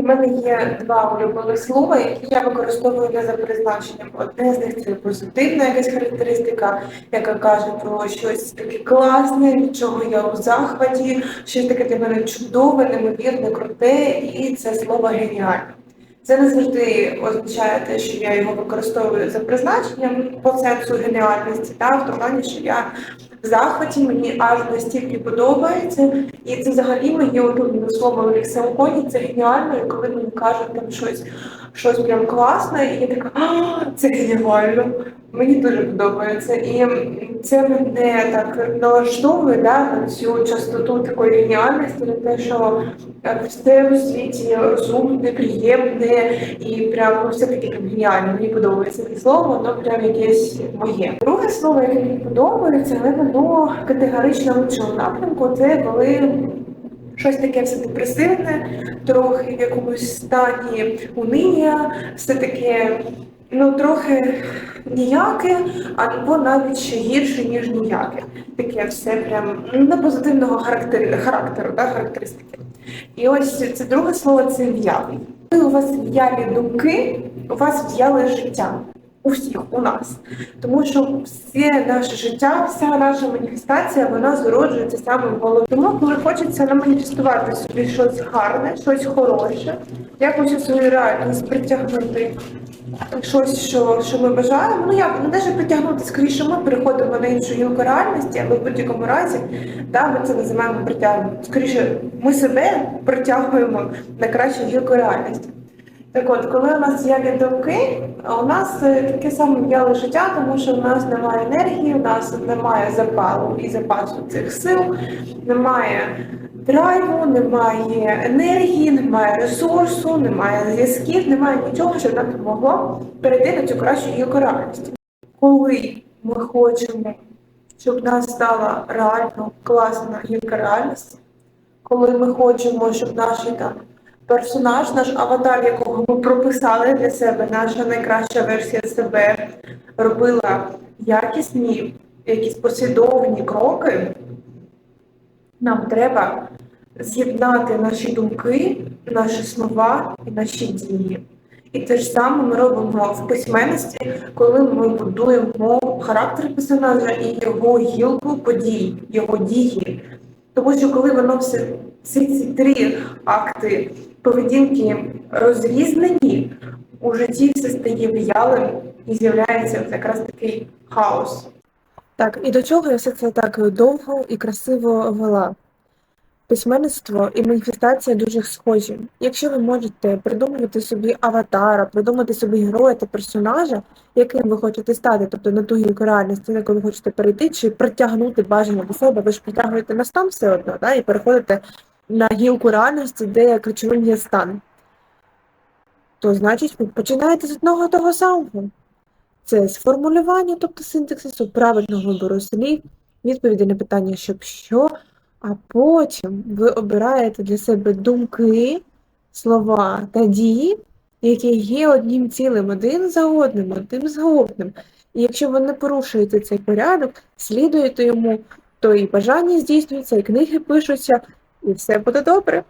У мене є два улюблені слова, які я використовую не за призначенням. Одне з них це позитивна якась характеристика, яка каже про щось таке класне, від чого я у захваті, щось таке для мене чудове, неймовірне, круте, і це слово геніально. Це не завжди означає те, що я його використовую за призначенням по сенсу геніальності, та в плані, що я в захваті, мені аж настільки подобається, і це взагалі моє улюблене слово в лексиконі, це геніально, коли мені кажуть там щось, щось прям класне, і я така, а, це геніально. Мені дуже подобається. І це мене так налаштовує да, цю частоту такої геніальності, на те, що е, все в світі розумне, приємне і прям ну, все таки прям геніально. Мені подобається це слово, воно прям якесь моє. Друге слово, яке мені подобається, але воно категорично в іншому напрямку, це коли. Щось таке все депресивне, трохи в якомусь стані униння, все таке, ну трохи ніяке, або навіть ще гірше, ніж ніяке. Таке все прям ну, не позитивного характеру, характеру да, характеристики. І ось це друге слово це в'ялий. Коли у вас в'ялі думки, у вас в'яле життя. У всіх, у нас. Тому що все наше життя, вся наша маніфестація, вона зароджується саме в голові. Тому, коли хочеться наманіфестувати собі щось гарне, щось хороше, якось у свою реальність притягнути щось, що, що ми бажаємо. Ну як не те, притягнути, скоріше ми переходимо на іншу гілку реальності, але в будь-якому разі да, ми це називаємо притягнути. Скоріше, ми себе притягуємо на кращу гілку реальності. Так от, коли у нас є думки, у нас е, таке саме в'яле життя, тому що в нас немає енергії, у нас немає запалу і запасу цих сил, немає драйву, немає енергії, немає ресурсу, немає зв'язків, немає нічого, що нам допомогло перейти на цю кращу гілку реальності. Коли ми хочемо, щоб нас стала реально класна гілка реальності, коли ми хочемо, щоб наш там персонаж, наш аватар, якого ми прописали для себе, наша найкраща версія себе робила якісні, якісь послідовні кроки, нам треба з'єднати наші думки, наші слова і наші дії. І те ж саме ми робимо в письменності, коли ми будуємо характер персонажа і його гілку подій, його дії. Тому що коли воно все, всі ці три акти поведінки розрізнені, у житті все стає в'ялим і з'являється якраз такий хаос. Так, і до чого я все це так довго і красиво вела. Письменництво і маніфестація дуже схожі. Якщо ви можете придумувати собі аватара, придумати собі героя та персонажа, яким ви хочете стати, тобто на ту гілку реальності, на яку ви хочете перейти, чи притягнути бажання до себе, ви ж притягуєте на стан все одно, да, і переходите на гілку реальності, де ключовим є стан. То значить, ви починаєте з одного того самого. Це сформулювання, тобто синтаксису, правильного вибору слів, відповіді на питання, щоб що, а потім ви обираєте для себе думки, слова та дії, які є одним цілим, один за одним, одним за одним. І якщо ви не порушуєте цей порядок, слідуєте йому, то і бажання здійснюються, і книги пишуться, і все буде добре.